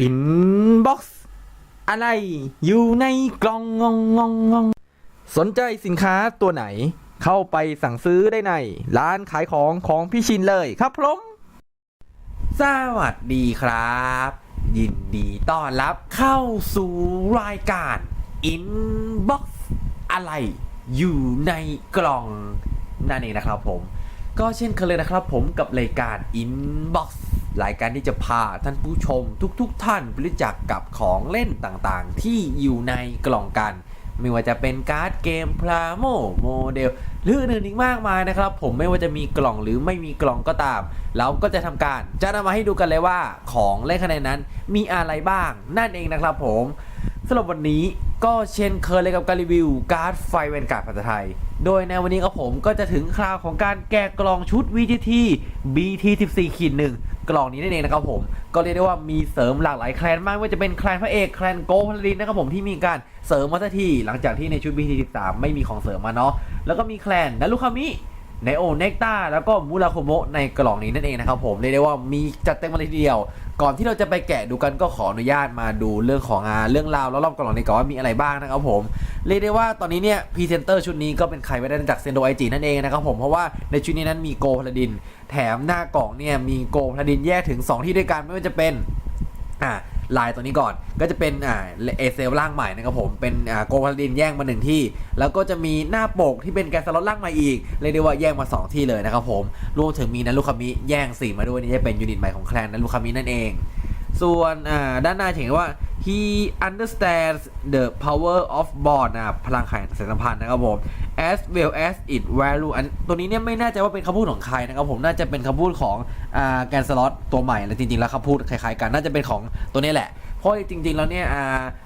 อินบ็อกซ์อะไรอยู่ในกล่องงองงองงองสนใจสินค้าตัวไหน เข้าไปสั่งซื้อได้ใน ร้านขายของของพี่ชินเลยครับผมสวัสดีครับ ยินดีต้อนรับเข้าสู่รายการ Inbox อะไรอยู่ในกล่องนั่นเองนะครับผม ก็เช่นเคยเลยนะครับผมกับรายการ Inbox รายการที่จะพาท่านผู้ชมทุกๆทท่านไปรู้จักกับของเล่นต่างๆ ที่อยู่ในกล่องกัน ไม่ว่าจะเป็นการ์ดเกมพลาโมโมเดลหรืออื่นๆอีกมากมายนะครับ ผมไม่ว่าจะมีกล่องหรือไม่มีกล่องก็ตาม เราก็จะทำการจะนำมาให้ดูกันเลยว่าของเล่นคะแนนนั้นมีอะไรบ้างนั่นเองนะครับผมสำหรับวันนี้ก็เช่นเคยเลยกับการรีวิวการ์ดไฟเวนการ์ดภาษาไทย โดยในวันนี้กับผมก็จะถึงคราวของการแกะกล่องชุด VGT BT 14ขีดหนึ่ง กล่องนี้นั่นเองนะครับผมก็เรียกได้ว่ามีเสริมหลากหลายแคลนมากไม่ว่าจะเป็นแคลนพระเอกแคลนโกพลดินนะครับผมที่มีการเสริมมาสักทีหลังจากที่ในชุด BT 13 ไม่มีของเสริมมาเนาะแล้วก็มีแคลนนารุคามิไนโอเนกตาแล้วก็มูราโคโมะในกล่องนี้นั่นเองนะครับผมเรียกได้ว่ามีจัดเต็มมาเลยทีเดียว ก่อนที่เราจะไปแกะดูกันก็ขออนุญาตมาดูเรื่องของงานเรื่องราวแล้วรอบกล่องนี้ก่อนว่ามีอะไรบ้างนะครับผมเรียกได้ว่าตอนนี้เนี่ยพรีเซนเตอร์ชุดนี้ก็เป็นใครไม่ได้จากเซนโดไอจีนั่นเองนะครับผมเพราะว่าในชุดนี้นั้นมีโกพลาดิน แถมหน้ากล่องเนี่ยมีโกพลาดินแยกถึง 2 ที่ด้วยกันไม่ว่าจะเป็นอ่า ลายตัวนี้ก่อน ก็จะเป็นอ่าเอเซลร่างใหม่นะครับผมเป็นอ่าโกพลาดินแย่งมาหนึ่งที่ แล้วก็จะมีหน้าปกที่เป็นแกสล็อตร่างใหม่อีกเรียกได้ว่าแย่งมา 2 ที่เลยนะครับผมรวมถึงมีนันลูคามิแย่งสีมาด้วยนี่จะเป็นยูนิตใหม่ของแคลนนันลูคามินั่นเอง ส่วนด้านหน้าเห็นว่า he understands the power of bond นะพลังแห่งสายสัมพันธ์นะครับผม as well as it value อันตัวนี้เนี่ยไม่แน่ใจว่าเป็นคำพูดของใครนะครับผมน่าจะเป็นคำพูดของอ่าแกนสล็อตตัวใหม่แล้วจริงๆแล้วคำพูดคล้ายๆกันน่าจะเป็นของตัวนี้แหละเพราะจริงๆแล้วเนี่ย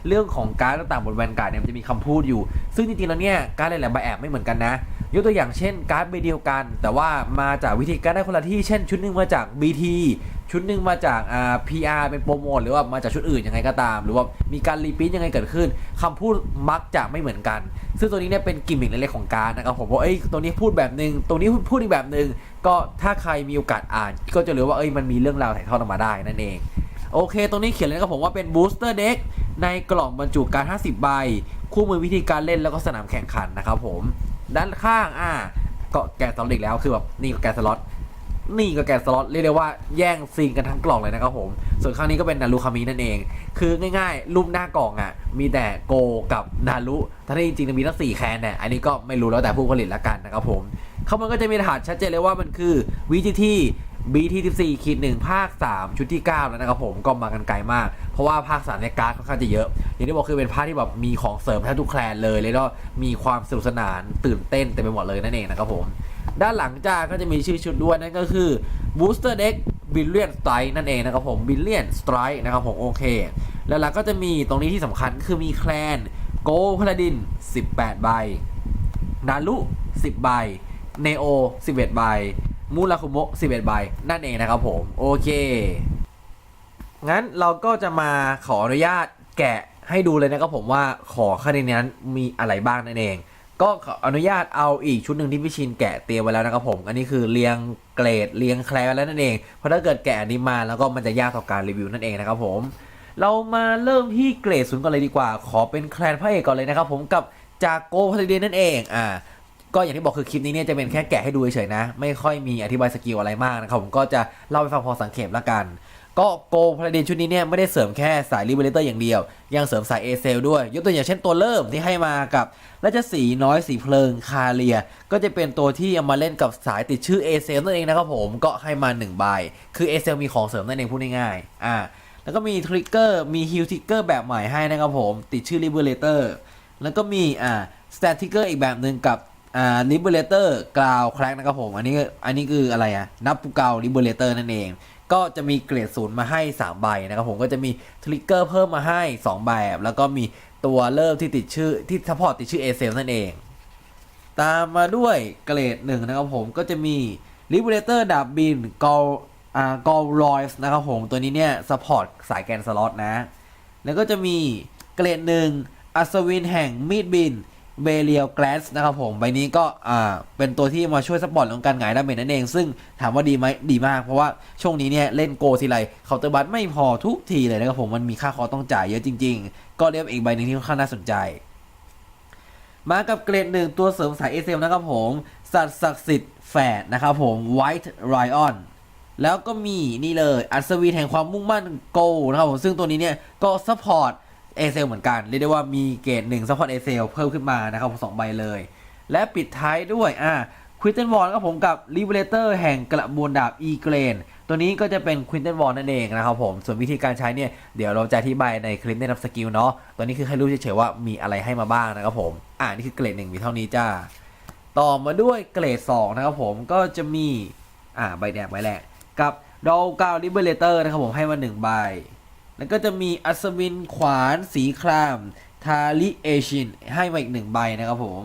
เรื่องของการต่างๆบนแวนการ์ดเนี่ยมันจะมีคำพูดอยู่ ซึ่งจริงๆแล้วเนี่ยการหลายๆใบแอบไม่เหมือนกันนะ ยกตัวอย่างเช่นการ์ดใบเดียวกัน แต่ว่ามาจากวิธีการได้คนละที่เช่นชุดหนึ่งมาจาก BT ชุดหนึ่งมาจากอ่า PR เป็นโปรโมทหรือว่ามาจากชุดอื่นยังไงก็ตาม หรือว่ามีการรีพีทยังไงเกิดขึ้นคำพูดมักจะไม่เหมือนกัน ซึ่งตัวนี้เนี่ยเป็นกิมมิคเล็กๆของการนะครับผมว่าเอ้ยตัวนี้พูดแบบนึงตรงนี้พูดอีกแบบนึงก็ถ้าใครมีโอกาสอ่าน ก็จะรู้ว่าเอ้ยมันมีเรื่องราวถ่ายทอดออกมาได้นั่นเองโอเค ตรงนี้เขียนเลยนะครับผมว่าเป็นบูสเตอร์เด็กในกล่องบรรจุการ 50 ใบ คู่มือวิธีการเล่นแล้วก็สนามแข่งขันนะครับผม ด้านข้างอ่าก็แกะสล็อตอีกแล้วคือแบบนี่ก็แกะสล็อตนี่ก็แกะสล็อตเรียกได้ว่าแย่งซีนกันทั้งกล่องเลยนะครับผม ส่วนข้างนี้ก็เป็นนารุคามินั่นเอง คือง่ายๆ รูปหน้ากล่องอะ มีแต่โกกับนารุถ้าที่จริงๆมีทั้งสี่แคนเนี่ยอันนี้ก็ไม่รู้แล้วแต่ผู้ผลิตละกันนะครับผมเขามันก็จะมีรหัสชัดเจนเลยว่ามันคือ VGT BT14 ขีดหนึ่งภาค 3 ชุดที่ 9 แล้วนะครับผมก็มากันไกลมาก เพราะว่าภาค3ในยการ์ดค่อนข้างจะเยอะ อย่างที่บอกคือเป็นภาคที่แบบมีของเสริมแทบทุกแคลนเลย แล้วก็มีความสนุกสนานตื่นเต้นเต็มไปหมดเลยนั่นเองนะครับผม ด้านหลังจากก็จะมีชื่อชุดด้วยนั่นก็คือ Booster Deck Billion Strike นั่นเองนะครับผม Billion Strike นะครับผมโอเค แล้วหลังก็จะมีตรงนี้ที่สำคัญคือมีแคลนโกพลาดิน 18 ใบนารุ10 ใบเนโอ11 ใบ มูราคุโมะ11ใบนั่นเองนะครับผมโอเค งั้นเราก็จะมาขออนุญาตแกะให้ดูเลยนะครับผมว่าของข้างในนั้นมีอะไรบ้างนั่นเอง ก็ขออนุญาตเอาอีกชุดหนึ่งที่พี่ชินแกะเตรียมไว้แล้วนะครับผม อันนี้คือเรียงเกรดเรียงแคลร์แล้วนั่นเอง เพราะถ้าเกิดแกะอันนี้มาแล้วก็มันจะยากต่อการรีวิวนั่นเองนะครับผม เรามาเริ่มที่เกรดศูนย์ก่อนเลยดีกว่า ขอเป็นแคลนพระเอกก่อนเลยนะครับผมกับจากโกพาริเดนนั่นเอง อ่า ก็อย่างที่บอกคือคลิปนี้เนี่ยจะเป็นแค่แกะให้ดูเฉยๆนะ ไม่ค่อยมีอธิบายสกิลอะไรมากนะครับผมก็จะเล่าให้ฟังพอสังเขปละกัน ก็โกพาราดินชุดนี้เนี่ยไม่ได้เสริมแค่สายลิเบเลเตอร์อย่างเดียว ยังเสริมสายเอเซลด้วย ยกตัวอย่างเช่นตัวเริ่มที่ให้มากับราชสีน้อยสีเพลิงคาเรีย ก็จะเป็นตัวที่เอามาเล่นกับสายติดชื่อเอเซลนั่นเองนะครับผมก็ให้มา1ใบคือเอเซลมีของเสริมนั่นเองพูดง่ายๆอ่าแล้วก็มีทริกเกอร์มีฮิลทริกเกอร์แบบใหม่ให้นะครับผมติดชื่อลิเบเลเตอร์แล้วก็มีอ่าสแตทิกเกอร์อีกแบบหนึ่งกับ อ่า Liberator กราวแครกนะครับผม อันนี้อันนี้คืออะไรอะนับปูเกา Liberator นั่นเอง ก็จะมีเกรดศูนย์มาให้ 3 ใบนะครับผมก็จะมีทริกเกอร์เพิ่มมาให้ 2 แบบ แล้วก็มีตัวเริ่มที่ติดชื่อที่ซัพพอร์ตติดชื่อ a อ l นั่นเอง ตามมาด้วยเกรดหนึ่งนะครับผมก็จะมี Liberator ดาบบินกอลอ่ากอลรอยส์นะครับผม ตัวนี้เนี่ยซัพพอร์ตสายแกนสล็อตนะ แล้วก็จะมีเกรดหนึ่งอัศวินแห่งมีดบิน เบเรียลแกลสนะครับผมใบนี้ก็อ่าเป็นตัวที่มาช่วยซัพพอร์ตเรื่องการหงายดาเมจนั่นเอง ซึ่งถามว่าดีไหมดีมาก เพราะว่าช่วงนี้เนี่ยเล่นโกทีไรเคาน์เตอร์บัตไม่พอทุกทีเลยนะครับผมมันมีค่าคอต้องจ่ายเยอะจริง ๆ ก็เรียกอีกใบหนึงที่ค่อนข้างน่าสนใจ มากับเกรดหนึ่งตัวเสริมสายเอเซลนะครับผมสัตว์ศักดิ์สิทธิ์แฝดนะครับผม White Lion แล้วก็มีนี่เลยอัศวินแห่งความมุ่งมั่นโกนะครับผมซึ่งตัวนี้เนี่ยก็ซัพพอร์ต เอเซลเหมือนกัน เรียกได้ว่ามีเกรดหนึ่งซัพพอร์ตเอเซลเพิ่มขึ้นมานะครับสองใบเลย และปิดท้ายด้วยอ่าควินเทนวอลครับผมกับลิเวเลเตอร์แห่งกระบวนดาบอีเกรนตัวนี้ก็จะเป็นควินเทนวอลนั่นเองนะครับผม ส่วนวิธีการใช้เนี่ย เดี๋ยวเราจะอธิบายในคลิปแนะนำสกิลเนาะตัวนี้คือให้รู้เฉยๆว่ามีอะไรให้มาบ้างนะครับผม อ่านี่คือเกรดหนึ่งมีเท่านี้จ้า ต่อมาด้วยเกรด2นะครับผมก็จะมีอ่าใบแดงใบแรกกับดอลกาวลิเบเลเตอร์นะครับผมให้มา1ใบ แล้วก็จะมีอัศวินขวานสีคราม ทาริเอชิน ให้มาอีก1ใบนะครับผม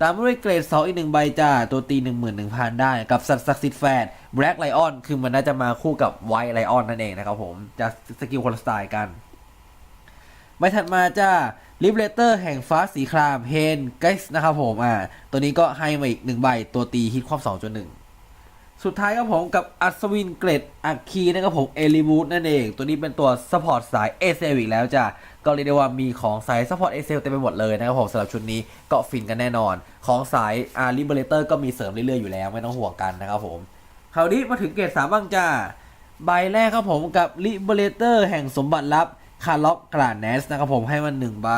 ตามด้วยเกรด2อีก1ใบจ้า ตัวตี 11,000 ได้ กับสัตว์ศักดิ์สิทธิ์แฟนแบล็กไลออนคือมันน่าจะมาคู่กับไวท์ไลออนนั่นเองนะครับผม จะสกิลคนละสไตล์กันใบถัดมาจ้าลิเบเลเตอร์แห่งฟ้าสีครามเฮนไกส์นะครับผมอ่าตัวนี้ก็ให้มาอีกหนึ่งใบตัวตีฮิตความ2จนหนึ่ง สุดท้ายครับผมกับอัศวินเกรดอัคคีนะครับผมเอลิวูดนั่นเอง ตัวนี้เป็นตัวซัพพอร์ตสายเอเซลอีกแล้วจ้ะก็เรียกได้ว่ามีของสายซัพพอร์ตเอเซลเต็มไปหมดเลยนะครับผมสำหรับชุดนี้ก็ฟินกันแน่นอน ของสายอาริเบเลเตอร์ก็มีเสริมเรื่อยๆอยู่แล้วไม่ต้องห่วงกันนะครับผมคราวนี้มาถึงเกรดสามบ้างจ้าใบแรกครับผมกับ Liberator แห่งสมบัติลับคาร์ล็อกกราดเนสนะครับผมให้มันหนึ่งใบ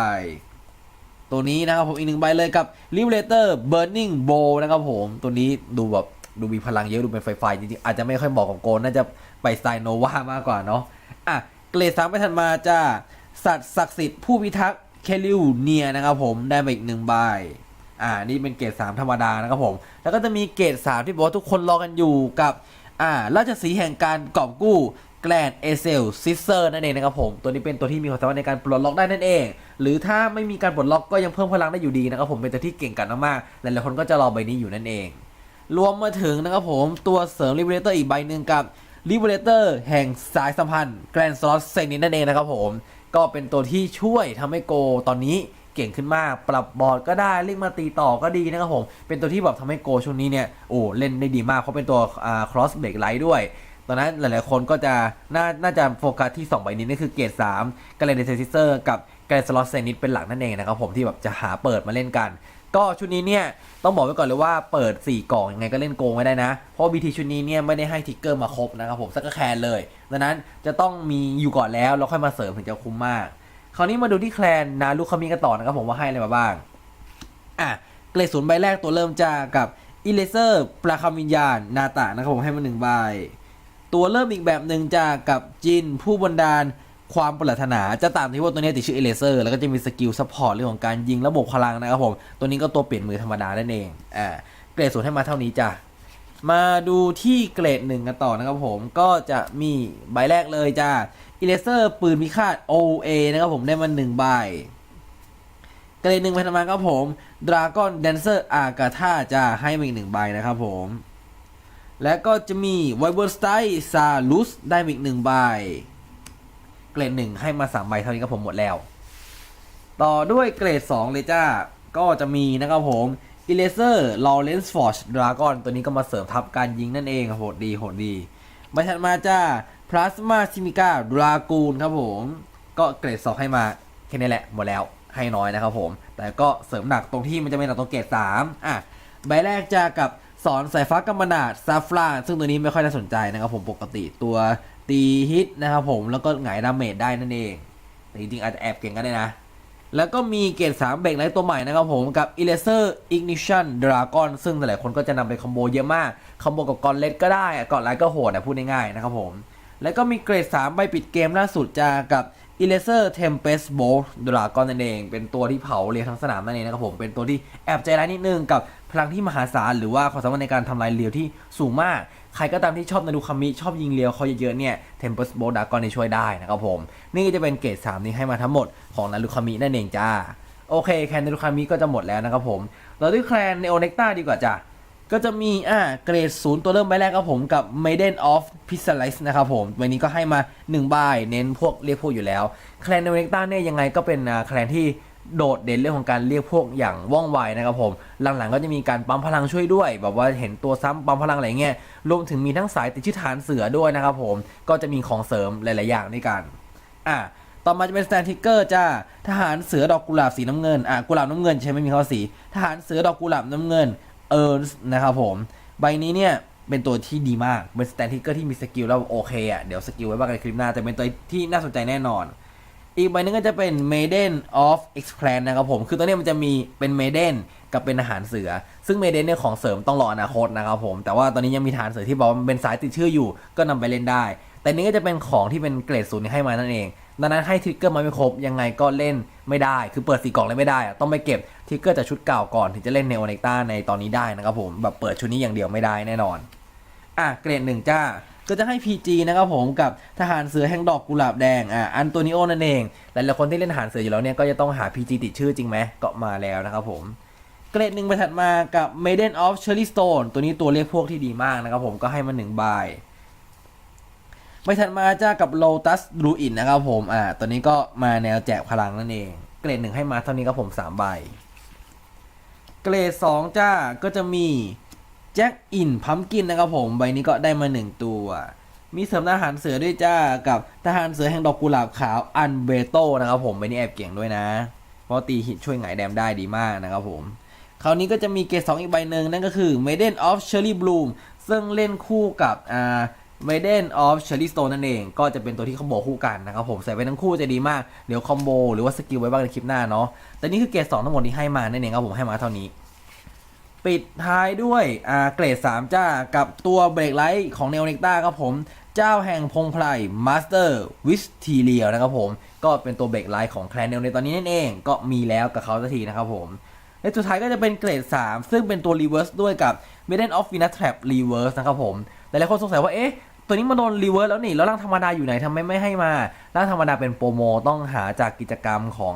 ตัวนี้นะครับผมอีกหนึ่งใบเลยกับ Liberator Burning Bow นะครับผมตัวนี้ดูแบบ ดูมีพลังเยอะดูเป็นไฟไฟจริงๆ อาจจะไม่ค่อยเหมาะกับโกนน่าจะไปสไตล์โนวามากกว่าเนาะอะเกรดสามไปทันมาจ้าสัตว์ศักดิ์สิทธิ์ผู้พิทักษ์เคลิวเนียนะครับผมได้มาอีกหนึ่งใบอ่านี่เป็นเกรด3ธรรมดานะครับผม แล้วก็จะมีเกรด3ที่บอกว่าทุกคนรอกันอยู่กับอ่าราชสีแห่งการกอบกู้แกลนเอเซลซิสเซอร์นั่นเองนะครับผม ตัวนี้เป็นตัวที่มีความสามารถในการปลดล็อกได้นั่นเอง หรือถ้าไม่มีการปลดล็อกก็ยังเพิ่มพลังได้อยู่ดีนะครับผมเป็นตัวที่เก่งกันมากๆหลายๆคนก็จะรอใบนี้อยู่นั่นเอง รวมมาถึงนะครับผมตัวเสริม Liberator อีกใบหนึ่งกับ Liberator แห่งสายสัมพันธ์ Grand Slot เซนินนั่นเองนะครับผม ก็เป็นตัวที่ช่วยทำให้โกตอนนี้เก่งขึ้นมาก ปรับบอร์ดก็ได้เล่งมาตีต่อก็ดีนะครับผม เป็นตัวที่แบบทำให้โกช่วงนี้เนี่ยโอ้เล่นได้ดีมาก เพราะเป็นตัวอ่า cross break light ด้วยตอนนั้นหลาย ๆ คนก็จะน่าน่าจะโฟกัสที่ 2 ใบนี้นั่นคือเกรด3กาเลนเดเซซิเซอร์กับแกรนสล็อตเซนิตเป็นหลักนั่นเองนะครับผมที่แบบจะหาเปิดมาเล่นกัน ก็ชุดนี้เนี่ยต้องบอกไว้ก่อนเลยว่าเปิด 4 กล่องยังไงก็เล่นโกงไม่ได้นะ เพราะบีทีชุดนี้เนี่ยไม่ได้ให้ทิกเกอร์มาครบนะครับผมสักแคนเลยดังนั้นจะต้องมีอยู่ก่อนแล้วแล้วค่อยมาเสริมถึงจะคุ้มมาก คราวนี้มาดูที่แคลนนาลูคามิกันต่อนะครับผมว่าให้อะไรมาบ้างอะเกรดศูนย์ใบแรกตัวเริ่มจากกับอิเลเซอร์ปลาคำวิญญาณนาตะนะครับผมให้มาหนึ่งใบตัวเริ่มอีกแบบหนึ่งจากับจินผู้บันดาล ความปรารถนาจะตามที่ว่าตัวนี้ติดชื่อเอเลเซอร์แล้วก็จะมีสกิลซัพพอร์ตเรื่องของการยิงระบบพลังนะครับผม ตัวนี้ก็ตัวเปลี่ยนมือธรรมดานั่นเองอ่าเกรดศูนย์ให้มาเท่านี้จ้ะมาดูที่เกรดหนึ่งกันต่อนะครับผมก็จะมีใบแรกเลยจ้าอิเลเซอร์ปืนพิฆาต OA นะครับผมได้มาหนึ่งใบเกรดหนึ่งไปทำมาครับผมดราก้อนแดนเซอร์อากาธาจะให้มาอีกหนึ่งใบนะครับผม และก็จะมีไวเบอร์สไตซาลุสได้มาอีกหนึ่งใบ เกรดหนึ่งให้มาสามใบเท่านี้ก็ผมหมดแล้ว ต่อด้วยเกรด2เลยจ้า ก็จะมีนะครับผมอิเลเซอร์ลอเรนซ์ฟอร์ชดราก้อนตัวนี้ก็มาเสริมทับการยิงนั่นเองโหดดีโหดดีใบถัดมาจ้าพลาสมาซิมิก้าดรากูนครับผม ก็เกรด2ให้มาแค่นี้แหละหมดแล้วให้น้อยนะครับผม แต่ก็เสริมหนักตรงที่มันจะเป็นหนักตรงเกรด3อะใบแรกจะกับสอนสายฟ้ากำมะนาดซาฟราซึ่งตัวนี้ไม่ค่อยน่าสนใจนะครับผมปกติตัว ตีฮิตนะครับผมแล้วก็หงายดาเมจได้นั่นเองแต่จริงๆอาจจะแอบเก่งก็ได้นะ แล้วก็มีเกรด3เบรกไลท์ตัวใหม่นะครับผมกับ e l a s e r Ignition Dragon ซึ่งหลายคนก็จะนำไปคอมโบเยอะมาก คอมโบกับกอนเลดก็ได้กอนไลท์ก็โหดนะพูดง่ายๆนะครับผมแล้วก็มีเกรด3ใบปิดเกมล่าสุดจะกับ Eraser Tempest Bolt Dragon นั่นเอง เป็นตัวที่เผาเรียวทั้งสนามนั่นเองนะครับผม เป็นตัวที่แอบใจร้ายนิดนึงกับพลังที่มหาศาลหรือว่าความสามารถในการทำลายเรียวที่สูงมาก ใครก็ตามที่ชอบนารูคามิชอบยิงเรียวเขาเยอะๆเนี่ย Tempest Bolt Dragon นี่ช่วยได้นะครับผม นี่ก็จะเป็นเกรด3นี้ให้มาทั้งหมดของนารูคามินั่นเองจ้า โอเคแคนนารูคามิก็จะหมดแล้วนะครับผม เราด้วยแคลนในโอเนกตาดีกว่าจ้ะ ก็จะมีอ่าเกรดศูนย์ตัวเริ่มใบแรกครับผมกับ Maiden of p i s a l i s นะครับผมวันนี้ก็ให้มา1ใบเน้นพวกเรียกพวกอยู่แล้วแคลนในเนกตาเนี่ยยังไงก็เป็นแคลนที่โดดเด่นเรื่องของการเรียกพวกอย่างว่องไวนะครับผม หลังๆก็จะมีการปั๊มพลังช่วยด้วย แบบว่าเห็นตัวซ้ำปั๊มพลังอะไรเงี้ยรวมถึงมีทั้งสายติดชื่อฐานเสือด้วยนะครับผมก็จะมีของเสริมหลาย ๆ อย่างด้วยกันอะต่อมาจะเป็นสแตนทิกเกอร์จ้าทหารเสือดอกกุหลาบสีน้ำเงินอะกุหลาบน้ำเงินใช่ไหมมีคำว่าสีทหารเสือดอกกุหลาบน้ำเงิน เอิร์นนะครับผมใบนี้เนี่ยเป็นตัวที่ดีมาก เป็นสแตนทิกเกอร์ที่มีสกิลแล้วโอเคอะ เดี๋ยวสกิลไว้บ้างในคลิปหน้า แต่เป็นตัวที่น่าสนใจแน่นอน อีกใบนึงก็จะเป็น Maiden of X Clan นะครับผม คือตัวนี้มันจะมีเป็น Maiden กับเป็นอาหารเสือ ซึ่ง Maiden เนี่ยของเสริมต้องรออนาคตนะครับผม แต่ว่าตอนนี้ยังมีฐานเสือที่บอกว่าเป็นสายติดชื่ออยู่ ก็นำไปเล่นได้ แต่นี้ก็จะเป็นของที่เป็นเกรดศูนย์ให้มานั่นเอง ดังนั้นให้ทริกเกอร์มาไม่ครบยังไงก็เล่นไม่ได้ คือเปิดสีกล่องเล่นไม่ได้อะต้องไปเก็บทริกเกอร์จากชุดเก่าก่อนถึงจะเล่นเนโอเนกต้าในตอนนี้ได้นะครับผมแบบเปิดชุดนี้อย่างเดียวไม่ได้แน่นอนอะเกรดหนึ่งจ้าก็จะให้ PG นะครับผมกับทหารเสือแห่งดอกกุหลาบแดงอะอันโตนิโอนั่นเองหลายๆคนที่เล่นทหารเสืออยู่แล้วเนี่ยก็จะต้องหา PG ติดชื่อจริงไหมก็มาแล้วนะครับผมเกรดหนึ่งไปถัดมากับ Maiden of Cherry Stone ตัวนี้ตัวเลขพวกที่ดีมากนะครับผมก็ให้มาหนึ่ง ใบไปถัดมาจ้ากับ Lotus Druid นะครับผมอ่าตัวนี้ก็มาแนวแจกพลังนั่นเอง เกรดหนึ่งให้มาเท่านี้ครับผมสามใบ เกรดสองจ้าก็จะมีแจ็คอินพัมกินนะครับผมใบนี้ก็ได้มาหนึ่งตัวมีเสริมทหารเสือด้วยจ้ากับทหารเสือแห่งดอกกุหลาบขาวอันเบโตนะครับผมใบนี้แอบเก่งด้วยนะ เพราะตีหินช่วยหงแดมได้ดีมากนะครับผมคราวนี้ก็จะมีเกรดสองอีกใบหนึ่งนั่นก็คือ Maiden of Cherry Bloom ซึ่งเล่นคู่กับอ่า Maiden of Cherry Stone นั่นเอง ก็จะเป็นตัวที่คอมโบคู่กันนะครับผม ใส่ไปทั้งคู่จะดีมาก เดี๋ยวคอมโบหรือว่าสกิลไว้บ้างในคลิปหน้าเนาะ แต่นี่คือเกรดสองทั้งหมดที่ให้มานั่นเองครับผมให้มาเท่านี้ ปิดท้ายด้วยอ่าเกรด 3 จ้า กับตัวเบรกไลท์ของเน o เนกต้าครับผม เจ้าแห่งพงไพรมาสเตอร์วิสทีเรียนะครับผม ก็เป็นตัวเบรกไลท์ของแคลนเนลในตอนนี้นั่นเอง ก็มีแล้วกับเขาสักทีนะครับผม และสุดท้ายก็จะเป็นเกรด 3 ซึ่งเป็นตัวรีเวิร์สด้วยกับ Maiden of Venus Trap Reverse นะครับผมแต่หลายคนสงสัยว่าเอ๊ะตัวนี้มาโดนรีเวิร์สแล้วนี่ แล้วร่างธรรมดาอยู่ไหนทำไมไม่ให้มาร่างธรรมดาเป็นโปรโมต้องหาจากกิจกรรมของ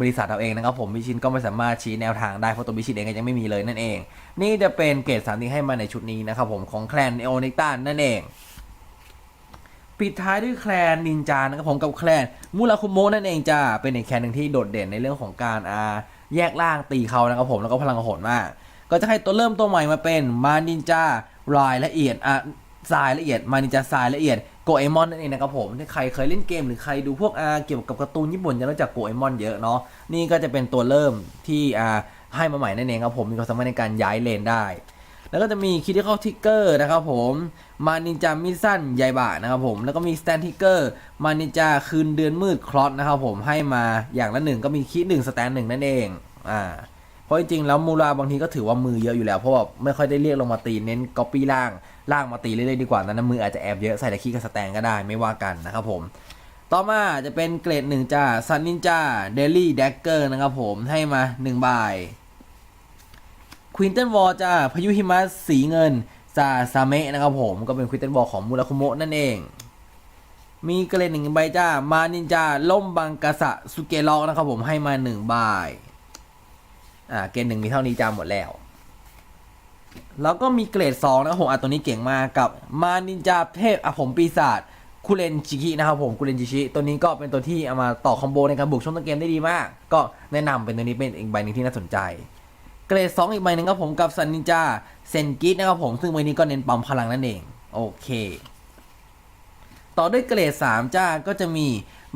บริษัทเราเองนะครับผมบิชินก็ไม่สามารถชี้แนวทางได้เพราะตัวบิชินเองก็ยังไม่มีเลยนั่นเอง นี่จะเป็นเกรดสามที่ให้มาในชุดนี้นะครับผมของแคลนเอโอนิกตันนั่นเอง ปิดท้ายด้วยแคลนนินจานะครับผมกับแคลนมูราคุโมนั่นเองจ้าเป็นอีกแคลนหนึ่งที่โดดเด่นในเรื่องของการอา แยกล่างตีเขานะครับผมแล้วก็พลังโหดมาก ก็จะให้ตัวเริ่มตัวใหม่มาเป็นมานินจารายละเอียดอะสายละเอียด มานินจาสายละเอียดโกเอมอนนั่นเองนะครับผมถ้าใครเคยเล่นเกมหรือใครดูพวกอ่าเกี่ยวกับการ์ตูนญี่ปุ่นจะรู้จักโกเอมอนเยอะเนาะนี่ก็จะเป็นตัวเริ่มที่อ่าให้มาใหม่นั่นเองครับผมมีความสามารถในการย้ายเลนได้ แล้วก็จะมีคิดที่เข้าทิกเกอร์นะครับผมมานินจามิสั้นใยบะนะครับผมแล้วก็มีสแตนทิกเกอร์มานินจาคืนเดือนมืดคลอสนะครับผมให้มาอย่างละหนึ่งก็มีคิดหนึ่งสแตนหนึ่งนั่นเองอ่าเพราะจริงๆแล้วมูราบางทีก็ถือว่ามือเยอะอยู่แล้วเพราะว่าไม่ค่อยได้เรียกลงมาตีเน้นก๊อปปี้ล่างล่างมาตีเรื่อยๆดีกว่านั้นะมืออาจจะแอบเยอะใส่แต่คีกับสแตนก็ได้ไม่ว่ากันนะครับผมต่อมาจะเป็นเกรดหนึ่งจ้าซันนินจาเดลี่แดกเกอร์นะครับผมให้มาหนึ่งใบ ควินเทนวอลจ้าพายุหิมะสีเงินซาซาเมะนะครับผมก็เป็นควินเทนวอลของมูราคุโมะนั่นเอง มีเกรดหนึ่งใบจ้า มานินจาล่มบังกาสะสุเกล็อกนะครับผมให้มาหนึ่งใบอ่าเกรดหนึ่งมีเท่านี้จ้าหมดแล้ว แล้วก็มีเกรดสองนะครับผมอะตัวนี้เก่งมากกับมานินจาเทพอะผมปีศาจคุเรนจิกินะครับผมคุเรนจิชิตัวนี้ก็เป็นตัวที่เอามาต่อคอมโบในการบุกช่วงต้นเกมได้ดีมาก ก็แนะนำเป็นตัวนี้เป็นอีกใบหนึ่งที่น่าสนใจ เกรด2อีกใบหนึ่งครับผมกับซันนินจาเซนกินะครับผมซึ่งใบนี้ก็เน้นปั๊มพลังนั่นเอง โอเค ต่อด้วยเกรด 3 จ้าก็จะมี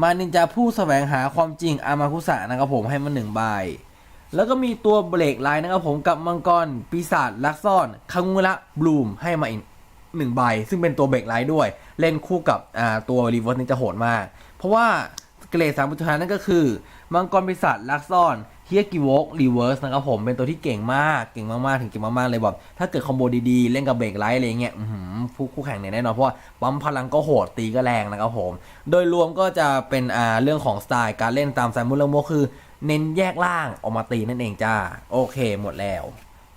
มานินจาผู้แสวงหาความจริงอามาคุสะนะครับผมให้มาหนึ่งใบแล้วก็มีตัวเบรกไลน์นะครับผมกับมังกรปีศาจลักซ่อนคังมุระบลูมให้มาอีกหนึ่งใบ ซึ่งเป็นตัวเบรกไลน์ด้วย เล่นคู่กับตัวรีเวิร์สนี่จะโหดมาก เพราะว่าเกรดสามปัจจุบันนั่นก็คือ มังกรปีศาจลักซ่อน เฮียกิวอกรีเวิร์สนะครับผมเป็นตัวที่เก่งมากเก่งมากๆ ถึงเก่งมากๆ เลยแบบถ้าเกิดคอมโบดีๆ เล่นกับเบรกไลท์อะไรเงี้ยผู้คู่แข่งเนี่ยแน่นอนเพราะว่าปั๊มพลังก็โหดตีก็แรงนะครับผม โดยรวมก็จะเป็นอ่าเรื่องของสไตล์การเล่นตามสายมุลโมคือ เน้นแยกล่างออกมาตีนั่นเองจ้าโอเคหมดแล้ว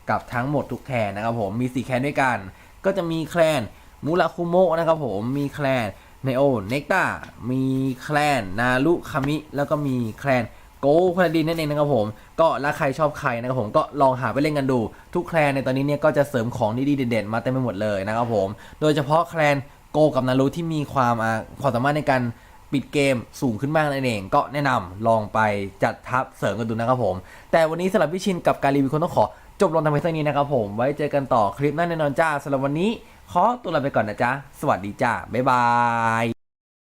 กับทั้งหมดทุกแคนนะครับผมมี4แคนด้วยกัน ก็จะมีแคลนมูราคุโมะนะครับผมมีแคลนเนโอเนกตามีแคลนนารุคามิแล้วก็มีแคลน โกพลาดินนั่นเองนะครับผม ก็แล้วใครชอบใครนะครับผมก็ลองหาไปเล่นกันดู ทุกแคลนในตอนนี้เนี่ยก็จะเสริมของดีๆเด่นๆมาเต็มไปหมดเลยนะครับผม โดยเฉพาะแคลนโกกับนารุที่มีความความสามารถในการปิดเกมสูงขึ้นมากนั่นเองก็แนะนำลองไปจัดทับเสริมกันดูนะครับผม แต่วันนี้สำหรับพี่ชินกับการรีวิวคนต้องขอ จบลงทำเพียงเท่านี้นะครับผมไว้เจอกันต่อคลิปหน้าแน่นอนจ้าสำหรับวันนี้ขอตัวลาไปก่อนนะจ๊ะสวัสดีจ้าบ๊ายบาย